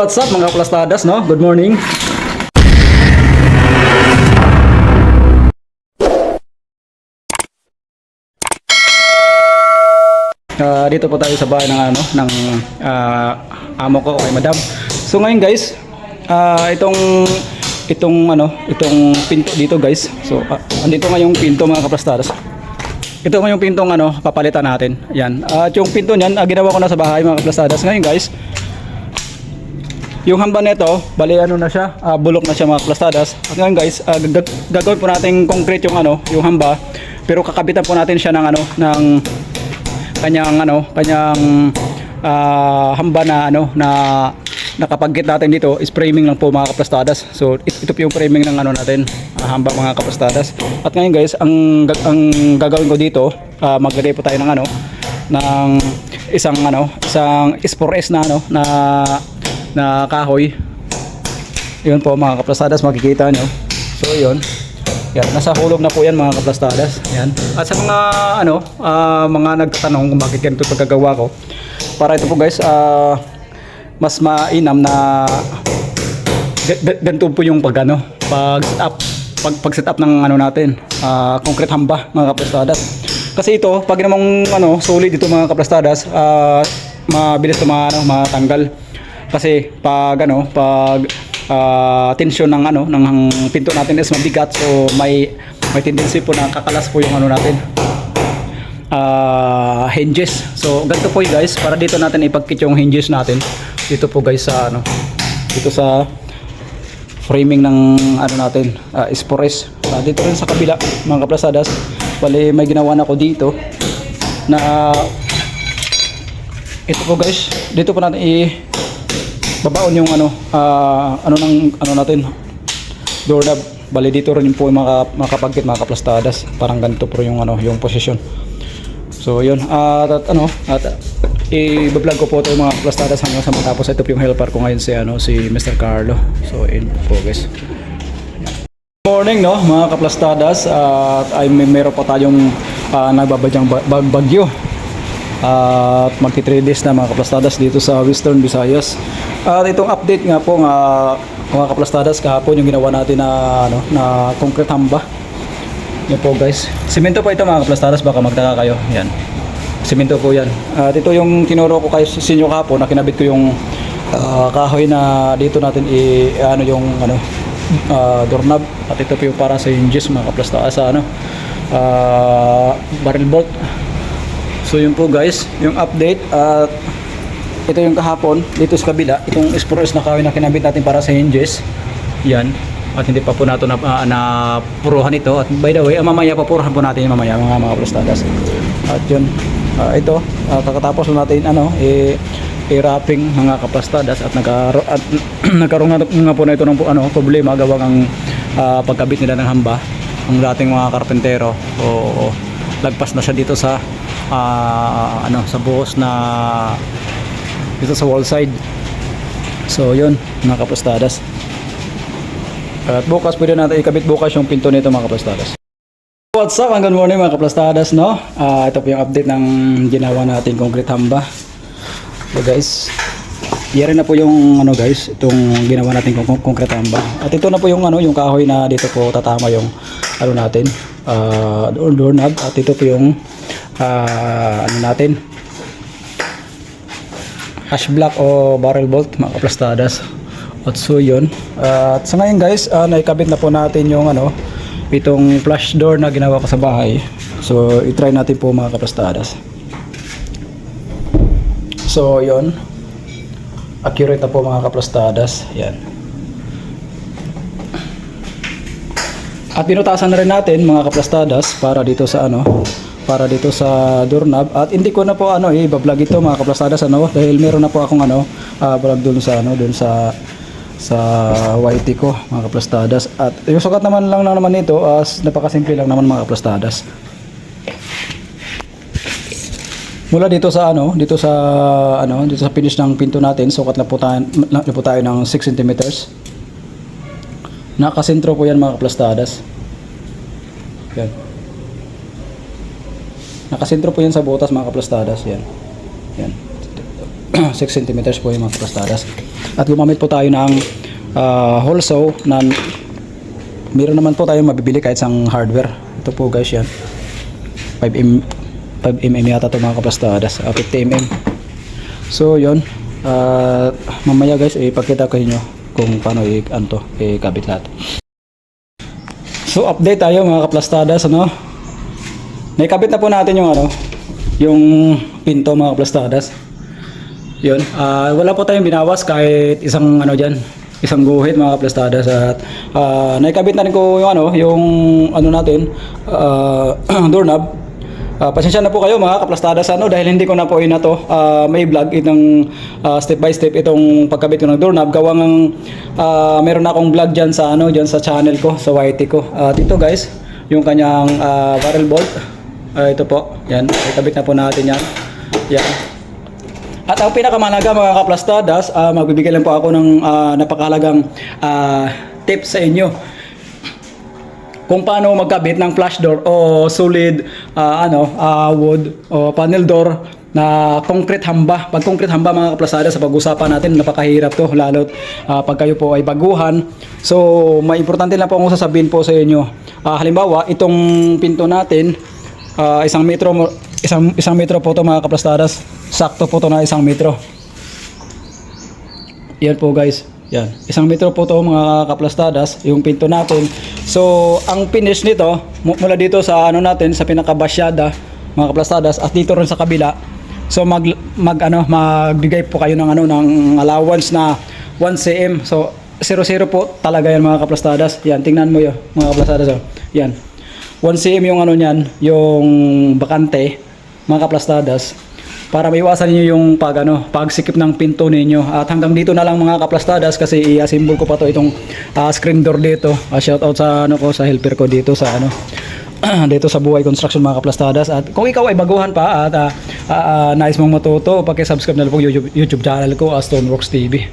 what's up mga plastadas, no? Good morning. Ah, dito po tayo sa bahay ng ano ng ah, amo ko kay madam. So ngayon guys, ah, itong itong ano, itong pinto dito guys. So ah, andito nga yung pinto mga kaplastadas. Ito yung pintong ano, papalitan natin. Yan. At yung pinto niyan, ah, ginawa ko na sa bahay mga kaplastadas. Ngayon guys, yung hamba nito, bali ano na siya, ah, bulok na siya mga plastadas. At ngayon guys, ah, gag- gagawin po natin concrete yung ano, yung hamba. Pero kakabitan po natin siya ng ano, ng kanyang ano, kanyang ah, hamba na ano na nakapagkit natin dito is framing lang po mga kaplastadas. So it- ito po yung framing ng ano natin, ah, hamba mga kaplastadas. At ngayon guys, ang ang gagawin ko dito, uh, maglagay po tayo ng ano ng isang ano, isang S4S na ano na na kahoy. Yun po mga kaplastadas makikita nyo. So yun. Yan, nasa hulog na po yan mga kaplastadas. Yan. At sa mga ano, ah, mga nagtatanong kung bakit ganito pagkagawa ko. Para ito po guys, ah, mas mainam na ga- ga- ganito po yung pag ano, pag set up, pag, pag set up ng ano natin, ah, concrete hamba mga kaplastadas. Kasi ito, pag namang ano, solid ito mga kaplastadas, ah, mabilis ito mga, ano, matanggal. Kasi pag ano, pag ah, tensyon ng ano, ng pinto natin is mabigat so may may tendency po na kakalas po yung ano natin ah hinges. So ganito po yun guys, para dito natin ipagkit yung hinges natin. Dito po guys sa ano, dito sa framing ng ano natin, uh, espores. Ah, dito rin sa kabila, mga kaplasadas, bali may ginawa na ako dito na ito po guys, dito po natin i babaon yung ano, ah, ano ng ano natin, doorknob. Bali dito rin po mga makapagkit mga kaplastadas. Parang ganito po yung ano, yung position. So yun, at, at ano, at i-vlog ko po ito yung mga plastadas hanggang sa matapos. Ito po yung helper ko ngayon si ano si Mr. Carlo. So yun po guys. Morning no mga kaplastadas at ay may meron pa tayong uh, nagbabadyang ba- bag bagyo. At magti 3 days na mga kaplastadas dito sa Western Visayas. At itong update nga po nga mga kaplastadas kahapon yung ginawa natin na ano na concrete hamba. Yan po guys. Simento po ito mga kaplastadas baka magtaka kayo. Yan. Simento po yan. At ito yung tinuro ko kayo sa inyo kahapon na kinabit ko yung ah, kahoy na dito natin i ano yung ano ah, doorknob at ito po yung para sa hinges mga kaplastadas sa ano ah, barrel bolt. So yun po guys, yung update at ito yung kahapon dito sa kabila, itong spruce na kahoy na kinabit natin para sa hinges. Yan. At hindi pa po nato na, ah, na puruhan ito. At by the way, ah, mamaya papuruhan po natin mamaya mga mga plastadas. At yun, ah, ito, ah, kakatapos po natin ano, eh, i-wrapping mga kaplastadas at nagkaroon at nagkaroon nga, po na ito ng ano, problema gawang ang ah, pagkabit nila ng hamba ang dating mga karpentero o lagpas na siya dito sa ah, ano sa buhos na dito sa wall side so yun mga kaplastadas at bukas pwede natin ikabit bukas yung pinto nito mga kaplastadas What's up? Good morning mga kaplastadas no? Ah, ito po yung update ng ginawa natin concrete hamba So guys Yari na po yung ano guys, itong ginawa natin kong concrete hamba. At ito na po yung ano, yung kahoy na dito po tatama yung ano natin, uh, door doorknob at ito po yung ah, ano natin, hash block o barrel bolt mga kaplastadas. At so yun. at sa ngayon guys, uh, naikabit na po natin yung ano, itong flush door na ginawa ko sa bahay. So i-try natin po mga kaplastadas. So yun. Accurate na po mga kaplastadas. Yan. At pinutasan na rin natin mga kaplastadas para dito sa ano, para dito sa doorknob at hindi ko na po ano eh bablog ito mga kaplastadas ano. Dahil meron na po akong ano ah, vlog dun sa ano dun sa sa YT ko mga kaplastadas. At yung sukat naman lang, lang naman nito as napakasimple lang naman mga kaplastadas. Mula dito sa ano dito sa ano dito sa finish ng pinto natin sukat na po tayo, na, na po tayo ng 6 cm nakasentro po yan mga kaplastadas. Yan nakasentro po yan sa butas mga kaplastadas yan yan 6 centimeters po yung mga kaplastadas. At gumamit po tayo ng ah, hole saw na meron naman po tayong mabibili kahit sang hardware. Ito po guys yan. 5mm 5mm yata ito mga kaplastadas. ah, 50mm. So yon Ah, mamaya guys ipakita ko inyo kung paano i ano to, ikabit lahat. So update tayo mga kaplastadas ano. Naikabit na po natin yung ano, yung pinto mga kaplastadas. Yun, ah, wala po tayong binawas kahit isang ano diyan, isang guhit mga kaplastadas at ah, naikabit na rin ko yung ano, yung ano natin, ah, doorknob. Ah, pasensya na po kayo mga kaplastadas ano dahil hindi ko na po ina to ah, may vlog itong ah, step by step itong pagkabit ko ng doorknob gawa ng ah, meron akong vlog diyan sa ano diyan sa channel ko sa YT ko. At ito guys, yung kanyang ah, barrel bolt. Ah, ito po. Yan, ikabit na po natin yan. Yan. At ang pinakamahalaga mga kaplastadas, ah, magbibigay lang po ako ng ah, napakahalagang ah, tips sa inyo kung paano magkabit ng flash door o solid ah, ano ah, wood o panel door na concrete hamba. Pag concrete hamba mga kaplasada sa pag-usapan natin napakahirap to lalo pag kayo po ay baguhan. So may importante lang po akong sasabihin po sa inyo. Ah, halimbawa itong pinto natin ah, isang metro isang isang metro po to mga kaplastadas. Sakto po to na isang metro. Yan po guys. Yan. Isang metro po to mga kaplastadas, yung pinto natin. So, ang finish nito, mu- mula dito sa ano natin, sa pinakabasyada, mga kaplastadas, at dito rin sa kabila. So, mag, mag ano, magbigay po kayo ng ano, ng allowance na 1 cm. So, 0-0 po talaga yan mga kaplastadas. Yan, tingnan mo yun, mga kaplastadas. Oh. Yan. 1 cm yung ano niyan, yung bakante, mga kaplastadas para maiwasan niyo yung pag ano, pagsikip ng pinto ninyo. At hanggang dito na lang mga kaplastadas kasi i-assemble ko pa to itong ah, screen door dito. Uh, shout out sa ano ko sa helper ko dito sa ano dito sa Buhay Construction mga kaplastadas. At kung ikaw ay baguhan pa at ah, ah, ah, nais mong matuto, paki-subscribe na lang po YouTube, YouTube channel ko, ah, Stoneworks TV.